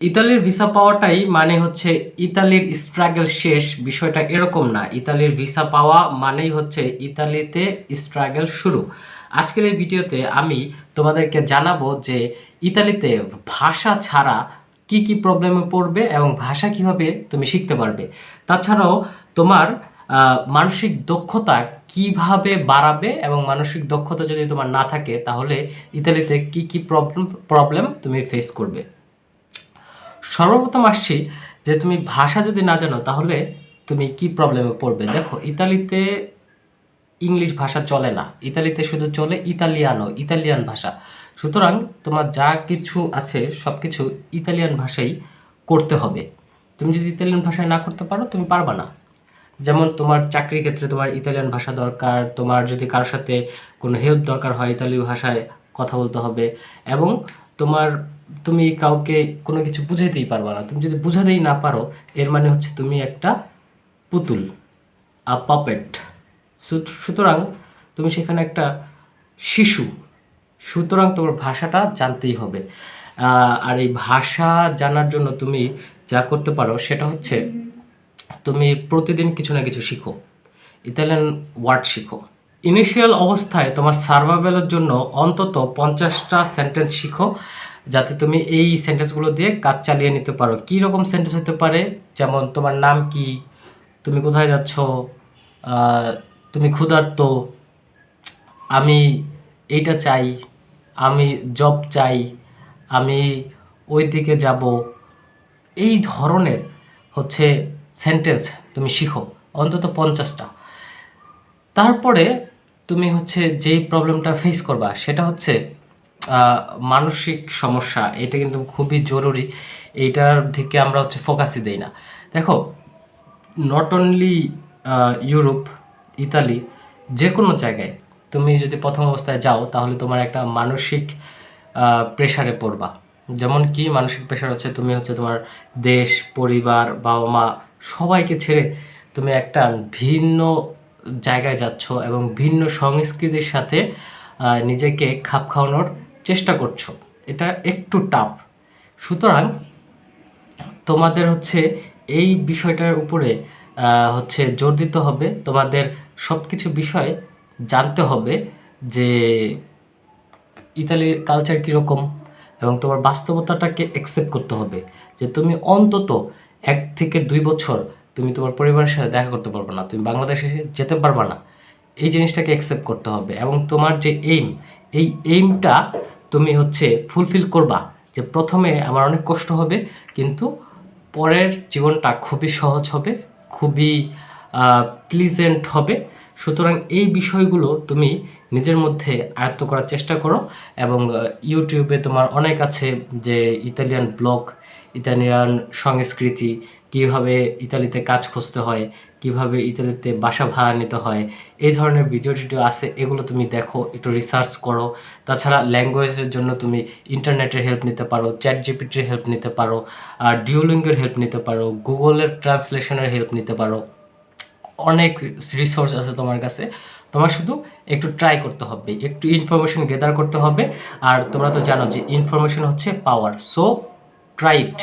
ইতালির ভিসা পাওয়াটাই মানে হচ্ছে ইতালির স্ট্রাগল শেষ, বিষয়টা এরকম না। ইতালির ভিসা পাওয়া মানেই হচ্ছে ইতালিতে স্ট্রাগল শুরু। আজকের এই ভিডিওতে আমি তোমাদেরকে জানাব যে ইতালিতে ভাষা ছাড়া কি কি প্রবলেমে পড়বে এবং ভাষা কীভাবে তুমি শিখতে পারবে। তাছাড়াও তোমার মানসিক দক্ষতা কীভাবে বাড়াবে এবং মানসিক দক্ষতা যদি তোমার না থাকে, তাহলে ইতালিতে কি কি প্রবলেম প্রবলেম তুমি ফেস করবে। সর্বপ্রথম আসছি যে তুমি ভাষা যদি না জানো, তাহলে তুমি কি প্রবলেমে পড়বে? দেখো, ইতালিতে ইংলিশ ভাষা চলে না। ইতালিতে শুধু চলে ইতালিয়ানো ইতালিয়ান ভাষা। সুতরাং তোমার যা কিছু আছে সব কিছু ইতালিয়ান ভাষাই করতে হবে। তুমি যদি ইতালিয়ান ভাষায় না করতে পারো, তুমি পারবা না। যেমন তোমার চাকরির ক্ষেত্রে তোমার ইতালিয়ান ভাষা দরকার, তোমার যদি কারোর সাথে কোনো হেল্প দরকার হয় ইতালি ভাষায় কথা বলতে হবে এবং তোমার, তুমি কাউকে কোনো কিছু বুঝাইতেই পারবা না। তুমি যদি বুঝাতেই না পারো, এর মানে হচ্ছে তুমি একটা পুতুল আ পাপেট সুতরাং তুমি সেখানে একটা শিশু, সুতরাং তোমার ভাষাটা জানতেই হবে। আর এই ভাষা জানার জন্য তুমি যা করতে পারো সেটা হচ্ছে, তুমি প্রতিদিন কিছু না কিছু শিখো। ইতালিয়ান ওয়ার্ড শিখো। ইনিশিয়াল অবস্থায় তোমার সার্ভাইভালের জন্য অন্তত পঞ্চাশটা সেন্টেন্স শিখো, যাতে তুমি এই সেন্টেন্সগুলো দিয়ে কাজ চালিয়ে নিতে পারো। কী রকম সেন্টেন্স হতে পারে? যেমন তোমার নাম কি? তুমি কোথায় যাচ্ছ? তুমি ক্ষুধার্ত? আমি এইটা চাই, আমি জব চাই, আমি ওই দিকে যাব। এই ধরনের হচ্ছে সেন্টেন্স তুমি শিখো, অন্তত পঞ্চাশটা। তারপরে তুমি হচ্ছে যেই প্রবলেমটা ফেস করবা, সেটা হচ্ছে মানসিক সমস্যা। এটা কিন্তু খুবই জরুরি। এইটার দিকে আমরা হচ্ছে ফোকাসই দেই না। দেখো নট অনলি ইউরোপ ইতালি যে কোনো জায়গায় তুমি যদি প্রথম অবস্থায় যাও, তাহলে তোমার একটা মানসিক প্রেশারে পড়বা। যেমন কি মানসিক প্রেশার হচ্ছে, তুমি হচ্ছে তোমার দেশ, পরিবার বাবা মা সবাইকে ছেড়ে তুমি একটা ভিন্ন জায়গায় যাচ্ছ এবং ভিন্ন সংস্কৃতির সাথে নিজেকে খাপ খাওয়ানোর চেষ্টা করছ। এটা একটু টাফ সুতরাং তোমাদের হচ্ছে এই বিষয়টার উপরে হচ্ছে জোর দিতে হবে। তোমাদের সব কিছু বিষয় জানতে হবে যে ইতালির কালচার কীরকম এবং তোমার বাস্তবতাটাকে অ্যাকসেপ্ট করতে হবে। যে তুমি অন্তত এক থেকে দুই বছর তুমি তোমার পরিবারের সাথে দেখা করতে পারবে না, তুমি বাংলাদেশে যেতে পারবে না। এই জিনিসটাকে অ্যাকসেপ্ট করতে হবে এবং তোমার যে এইম এই এইমটা তুমি হচ্ছে ফুলফিল করবা যে প্রথমে আমার অনেক কষ্ট হবে, কিন্তু পরের জীবনটা খুবই সহজ হবে, খুবই প্লিজেন্ট হবে। সুতরাং এই বিষয়গুলো তুমি নিজের মধ্যে আয়ত্ত করার চেষ্টা করো এবং ইউটিউবে তোমার অনেক আছে যে ইতালিয়ান ব্লগ, ইতালিয়ান সংস্কৃতি কীভাবে ইতালিতে কাজ খুঁজতে হয়, কীভাবে ইতালিতে বাসা ভাড়া নিতে হয়, এই ধরনের ভিডিও টিডিও আছে, এগুলো তুমি দেখো, একটু রিসার্চ করো। তাছাড়া ল্যাঙ্গুয়েজের জন্য তুমি ইন্টারনেটের হেল্প নিতে পারো চ্যাট জিপিটির হেল্প নিতে পারো, আর ডিওলিঙ্গের হেল্প নিতে পারো গুগলের ট্রান্সলেশনের হেল্প নিতে পারো। অনেক রিসোর্স আছে তোমার কাছে। তোমার শুধু একটু ট্রাই করতে হবে, একটু ইনফরমেশন গেদার করতে হবে। আর তোমরা তো জানো যে ইনফরমেশন হচ্ছে পাওয়ার সো ট্রাই ইট